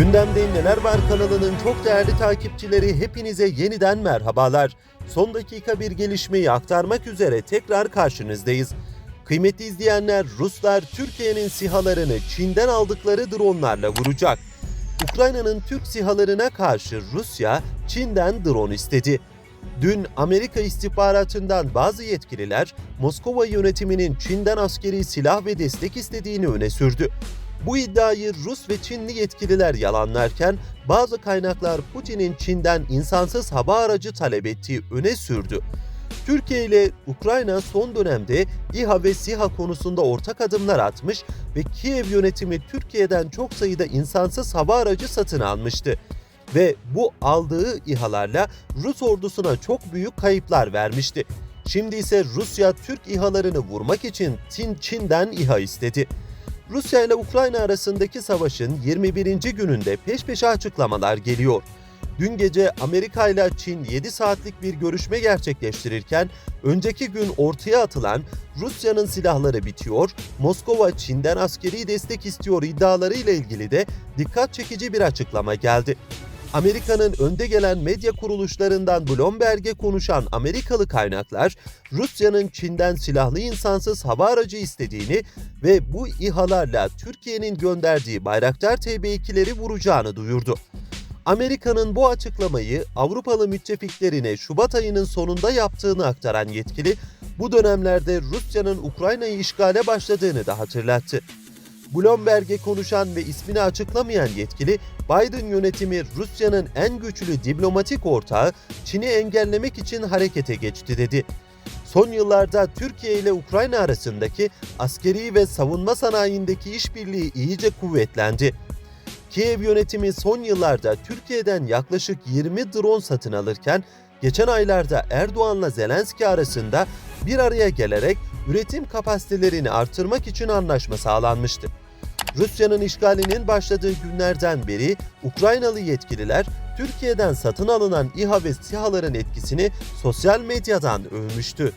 Gündemde Neler Var kanalının çok değerli takipçileri hepinize yeniden merhabalar. Son dakika bir gelişmeyi aktarmak üzere tekrar karşınızdayız. Kıymetli izleyenler Ruslar Türkiye'nin sihalarını Çin'den aldıkları dronlarla vuracak. Ukrayna'nın Türk sihalarına karşı Rusya Çin'den drone istedi. Dün Amerika istihbaratından bazı yetkililer Moskova yönetiminin Çin'den askeri silah ve destek istediğini öne sürdü. Bu iddiayı Rus ve Çinli yetkililer yalanlarken bazı kaynaklar Putin'in Çin'den insansız hava aracı talep ettiği öne sürdü. Türkiye ile Ukrayna son dönemde İHA ve SİHA konusunda ortak adımlar atmış ve Kiev yönetimi Türkiye'den çok sayıda insansız hava aracı satın almıştı. Ve bu aldığı İHA'larla Rus ordusuna çok büyük kayıplar vermişti. Şimdi ise Rusya Türk İHA'larını vurmak için Çin Çin'den İHA istedi. Rusya ile Ukrayna arasındaki savaşın 21. gününde peş peşe açıklamalar geliyor. Dün gece Amerika ile Çin 7 saatlik bir görüşme gerçekleştirirken önceki gün ortaya atılan Rusya'nın silahları bitiyor, Moskova Çin'den askeri destek istiyor iddiaları ile ilgili de dikkat çekici bir açıklama geldi. Amerika'nın önde gelen medya kuruluşlarından Bloomberg'e konuşan Amerikalı kaynaklar, Rusya'nın Çin'den silahlı insansız hava aracı istediğini ve bu İHA'larla Türkiye'nin gönderdiği Bayraktar TB2'leri vuracağını duyurdu. Amerika'nın bu açıklamayı Avrupalı müttefiklerine Şubat ayının sonunda yaptığını aktaran yetkili, bu dönemlerde Rusya'nın Ukrayna'yı işgale başladığını da hatırlattı. Bloomberg'e konuşan ve ismini açıklamayan yetkili, Biden yönetimi Rusya'nın en güçlü diplomatik ortağı Çin'i engellemek için harekete geçti dedi. Son yıllarda Türkiye ile Ukrayna arasındaki askeri ve savunma sanayindeki işbirliği iyice kuvvetlendi. Kiev yönetimi son yıllarda Türkiye'den yaklaşık 20 drone satın alırken geçen aylarda Erdoğan'la Zelenski arasında bir araya gelerek üretim kapasitelerini artırmak için anlaşma sağlanmıştı. Rusya'nın işgalinin başladığı günlerden beri Ukraynalı yetkililer Türkiye'den satın alınan İHA ve SİHA'ların etkisini sosyal medyadan övmüştü.